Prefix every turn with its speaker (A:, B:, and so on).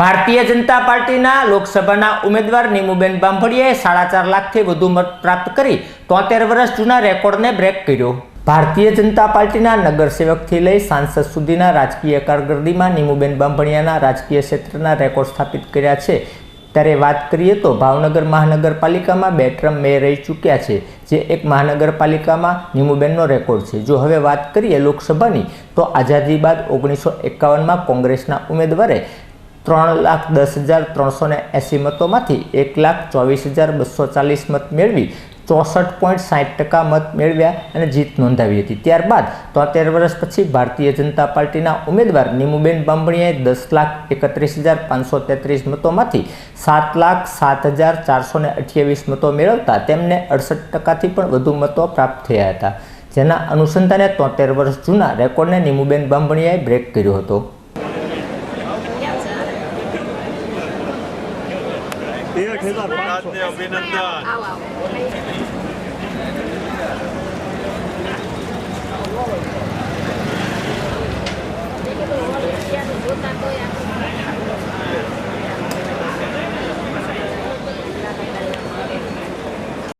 A: ભારતીય જનતા પાર્ટીના લોકસભાના ઉમેદવાર નીમુબેન બાંભડિયાએ સાડા ચાર લાખથી વધુ મત પ્રાપ્ત કરી તોતેર વર્ષ જૂના રેકોર્ડને બ્રેક કર્યો. ભારતીય જનતા પાર્ટીના નગરસેવકથી લઈ સાંસદ સુધીના રાજકીય કારકિર્દીમાં નીમુબેન બાંભણિયાના રાજકીય ક્ષેત્રના રેકોર્ડ સ્થાપિત કર્યા છે. ત્યારે વાત કરીએ તો ભાવનગર મહાનગરપાલિકામાં બે ટ્રમ મેયર રહી ચૂક્યા છે, જે એક મહાનગરપાલિકામાં નીમુબેનનો રેકોર્ડ છે. જો હવે વાત કરીએ લોકસભાની, તો આઝાદી બાદ ઓગણીસો એકાવનમાં કોંગ્રેસના ઉમેદવારે ત્રણ લાખ દસ હજાર ત્રણસો ને એંસી મતોમાંથી એક લાખ ચોવીસ હજાર બસો ચાલીસ મત મેળવી ચોસઠ પોઈન્ટ સાઠ ટકા મત મેળવ્યા અને જીત નોંધાવી હતી. ત્યારબાદ તોતેર વર્ષ પછી ભારતીય જનતા પાર્ટીના ઉમેદવાર નીમુબેન બાંભણીયાએ દસ લાખ એકત્રીસ હજાર પાંચસો તેત્રીસ મતોમાંથી સાત લાખ સાત હજાર ચારસો ને અઠ્યાવીસ મતો મેળવતા તેમને અડસઠ ટકાથી પણ વધુ મતો પ્રાપ્ત થયા હતા. જેના અનુસંધાને તોતેર વર્ષ જૂના રેકોર્ડને નીમુબેન બાંભણીયાએ બ્રેક કર્યો હતો.
B: એક હજાર પાંચસો
C: અભિનંદન.